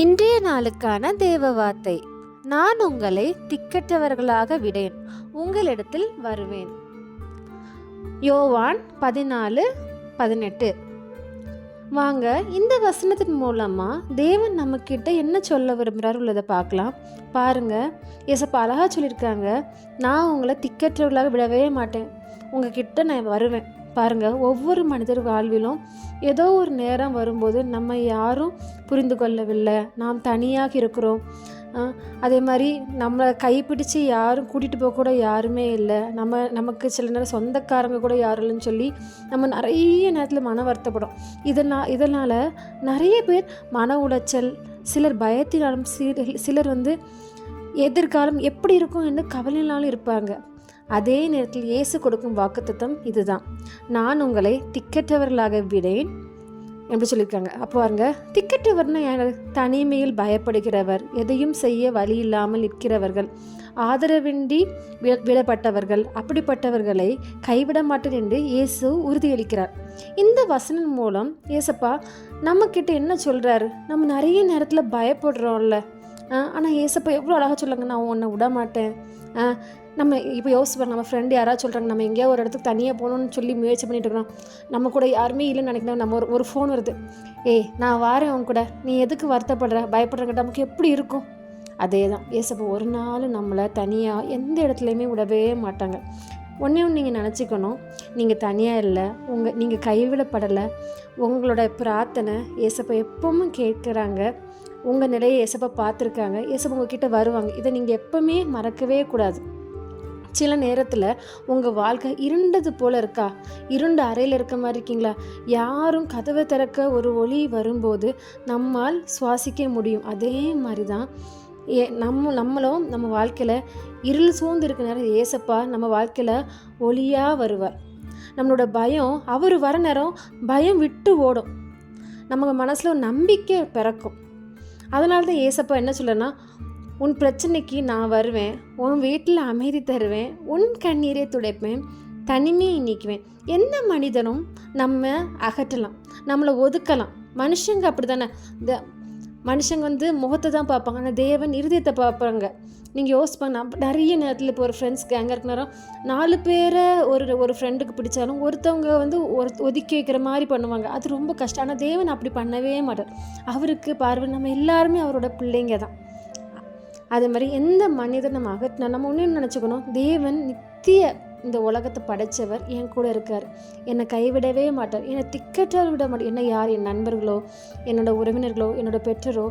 இன்றைய நாளுக்கான தேவ வார்த்தை. நான் உங்களை திக்கற்றவர்களாக விடேன். உங்களிடத்தில் வருவேன். யோவான் பதினாலு பதினெட்டு. வாங்க இந்த வசனத்தின் மூலமாக தேவன் நம்மக்கிட்ட என்ன சொல்ல விரும்புகிறார் உள்ளதை பார்க்கலாம். பாருங்கள் எசப்பா அழகாக சொல்லியிருக்காங்க. நான் உங்களை திக்கற்றவர்களாக விடவே மாட்டேன். உங்ககிட்ட நான் வருவேன். பாருங்கள் ஒவ்வொரு மனிதர் வாழ்விலும் ஏதோ ஒரு நேரம் வரும்போது நம்ம யாரும் புரிந்து கொள்ளவில்லை. நாம் தனியாக இருக்கிறோம். அதே மாதிரி நம்மளை கைப்பிடிச்சு யாரும் கூட்டிகிட்டு போக கூட யாருமே இல்லை. நம்ம நமக்கு சில நேரம் சொந்தக்காரங்க கூட யாரும் இல்லைன்னு சொல்லி நம்ம நிறைய நேரத்தில் மன வருத்தப்படும். இதனால் இதனால் நிறைய பேர் மன உளைச்சல் சிலர் பயத்தினாலும் சிலர் வந்து எதிர்காலம் எப்படி இருக்கும் என்று கவலையினாலும் இருப்பாங்க. அதே நேரத்தில் இயேசு கொடுக்கும் வாக்குத்தத்தம் இதுதான். நான் உங்களை திக்கற்றவர்களாக விடேன் எப்படி சொல்லியிருக்காங்க. அப்போ பாருங்க திக்கற்றவர்னா தனிமையில் பயப்படுகிறவர் எதையும் செய்ய வழி இல்லாமல் நிற்கிறவர்கள் ஆதரவின்றி வி- விடப்பட்டவர்கள் அப்படிப்பட்டவர்களை கைவிட மாட்டேன் என்று இயேசு உறுதியளிக்கிறார். இந்த வசனம் மூலம் இயேசப்பா நம்மக்கிட்ட என்ன சொல்கிறாரு நம்ம நிறைய நேரத்தில் பயப்படுறோம்ல. ஆனால் ஏசப்பா எவ்வளோ அழகாக சொல்லுங்க நான் உன்னை விட மாட்டேன். நம்ம இப்போ யோசிப்பாங்க நம்ம ஃப்ரெண்டு யாராவது சொல்கிறாங்க நம்ம எங்கேயோ ஒரு இடத்துக்கு தனியாக போகணும்னு சொல்லி முயற்சி பண்ணிட்டு இருக்கிறோம் நம்ம கூட யாருமே இல்லைன்னு நினைக்கிறோம் நம்ம ஒரு ஒரு ஃபோன் வருது. ஏய் நான் வாரேன் அவங்க கூட. நீ எதுக்கு வருத்தப்படுற? பயப்படுறங்கிட்ட நமக்கு எப்படி இருக்கும்? அதே தான் ஏசப்போ ஒரு நாள் நம்மளை தனியாக எந்த இடத்துலையுமே விடவே மாட்டாங்க. ஒன்றே ஒன்று நீங்கள் நினச்சிக்கணும். நீங்கள் தனியாக இல்லை உங்கள் நீங்கள் கைவிடப்படலை. உங்களோட பிரார்த்தனை ஏசப்போ எப்பவும் கேட்குறாங்க. உங்கள் நிலையை எசப்பை பார்த்துருக்காங்க. ஏசப்பா உங்ககிட்ட வருவாங்க. இதை நீங்கள் எப்பவுமே மறக்கவே கூடாது. சில நேரத்தில் உங்கள் வாழ்க்கை இருண்டது போல் இருக்கா? இருண்ட அறையில் இருக்க மாதிரி இருக்கீங்களா? யாரும் கதவை திறக்க ஒரு ஒளி வரும்போது நம்மால் சுவாசிக்க முடியும். அதே மாதிரி தான் ஏ நம்ம நம்மளும் நம்ம வாழ்க்கையில் இருள் சூழ்ந்து இருக்க நேரம் ஏசப்பா நம்ம வாழ்க்கையில் ஒளியாக வருவார். நம்மளோட பயம் அவர் வர நேரம் பயம் விட்டு ஓடும். நம்ம மனசில் ஒரு நம்பிக்கை பிறக்கும். அதனால தான் ஏசப்பா என்ன சொல்லுன்னா உன் பிரச்சனைக்கு நான் வருவேன் உன் வீட்டில் அமைதி தருவேன் உன் கண்ணீரை துடைப்பேன் தனிமையை நீக்குவேன். எந்த மனிதனும் நம்ம அகற்றலாம் நம்மளை ஒதுக்கலாம். மனுஷங்க அப்படி தானே இந்த மனுஷங்க வந்து முகத்தை தான் பார்ப்பாங்க. ஆனால் தேவன் இருதயத்தை பார்ப்பாங்க நீங்கள் யோசிப்பாங்க நான் நிறைய நேரத்தில் இப்போ ஒரு ஃப்ரெண்ட்ஸ் கேங்காக இருக்கிறோம் நேரம் நாலு பேரை ஒரு ஒரு ஃப்ரெண்டுக்கு பிடிச்சாலும் ஒருத்தவங்க வந்து ஒரு ஒதுக்கி வைக்கிற மாதிரி பண்ணுவாங்க. அது ரொம்ப கஷ்டம். ஆனால் தேவன் அப்படி பண்ணவே மாட்டார். அவருக்கு பார்வை நம்ம எல்லாருமே அவரோட பிள்ளைங்க தான். அதே மாதிரி எந்த மனிதன் நம்ம அகற்றினா நம்ம ஒன்று நினச்சிக்கணும்? தேவன் நித்திய இந்த உலகத்தை படைத்தவர் என் கூட இருக்கார். என்னை கைவிடவே மாட்டார். என்னை திக்கற்றால் விட மாட்டார். என்ன யார்? என் நண்பர்களோ என்னோட உறவினர்களோ என்னோட பெற்றரோ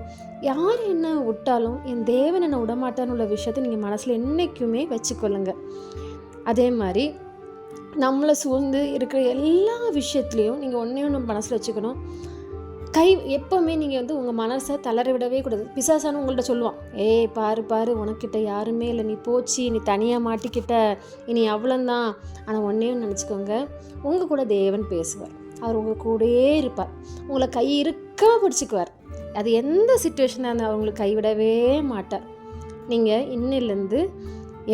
யார் என்ன விட்டாலும் என் தேவன் என்னை விடமாட்டான்னு உள்ள விஷயத்தை நீங்கள் மனசில் என்றைக்குமே வச்சுக்கொள்ளுங்க. அதே மாதிரி நம்மளை சூழ்ந்து இருக்கிற எல்லா விஷயத்துலேயும் நீங்கள் ஒன்றே ஒன்று மனசில் வச்சுக்கணும். கை எப்போவுமே நீங்கள் வந்து உங்கள் மனசை தளர விடவே கூடாது. பிசாசானு உங்கள்கிட்ட சொல்லுவான் ஏய் பாரு பாரு உனக்கிட்ட யாருமே இல்லை. நீ போச்சு நீ தனியாக மாட்டிக்கிட்ட. இனி அவ்வளோந்தான் ஆனால் ஒன்றையும் நினச்சிக்கோங்க உங்கள் கூட தேவன் பேசுவார். அவர் உங்கள் கூடயே இருப்பார். உங்களை கை இருக்கமாக பிடிச்சிக்குவார். அது எந்த சுச்சுவேஷனாக இருந்தால் அவங்களுக்கு கைவிடவே மாட்டார். நீங்கள் இன்னிலேருந்து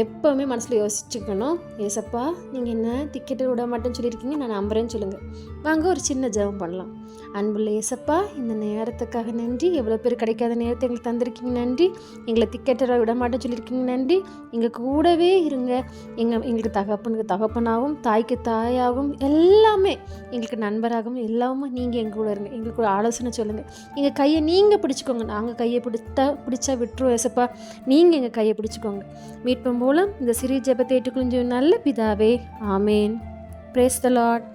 எப்போவுமே மனசில் யோசிச்சுக்கணும். ஏசப்பா நீங்கள் என்ன டிக்கெட்டு விட மாட்டேன்னு சொல்லியிருக்கீங்க நான் நம்புறேன்னு சொல்லுங்கள் வாங்க ஒரு சின்ன ஜெபம் பண்ணலாம். அன்புள்ள ஏசப்பா இந்த நேரத்துக்காக நன்றி. எவ்வளோ பேர் கிடைக்காத நேரத்தை எங்களுக்கு தந்திருக்கீங்க நன்றி. எங்களை திக்கெட்டரை விட மாட்டேன் சொல்லியிருக்கீங்க நன்றி. எங்கள் கூடவே இருங்க. எங்கள் எங்களுக்கு தகப்பனுக்கு தகப்பனாகவும் தாய்க்கு தாயாகவும் எல்லாமே எங்களுக்கு நண்பராகவும் எல்லாமே நீங்கள் எங்கள் கூட இருங்க. எங்களுக்கு ஒரு ஆலோசனை சொல்லுங்கள் எங்கள் கையை நீங்கள் பிடிச்சிக்கோங்க. நாங்கள் கையை பிடித்தா பிடிச்சா விட்டுருவோம் ஏசப்பா நீங்கள் எங்கள் கையை பிடிச்சிக்கோங்க. மீட்பம் மூலம் இந்த சிறிய ஜெபத்தை ஏற்றுக்கொள்ளும் நல்ல பிதாவே. ஆமேன். பிரேஸ் த லாட்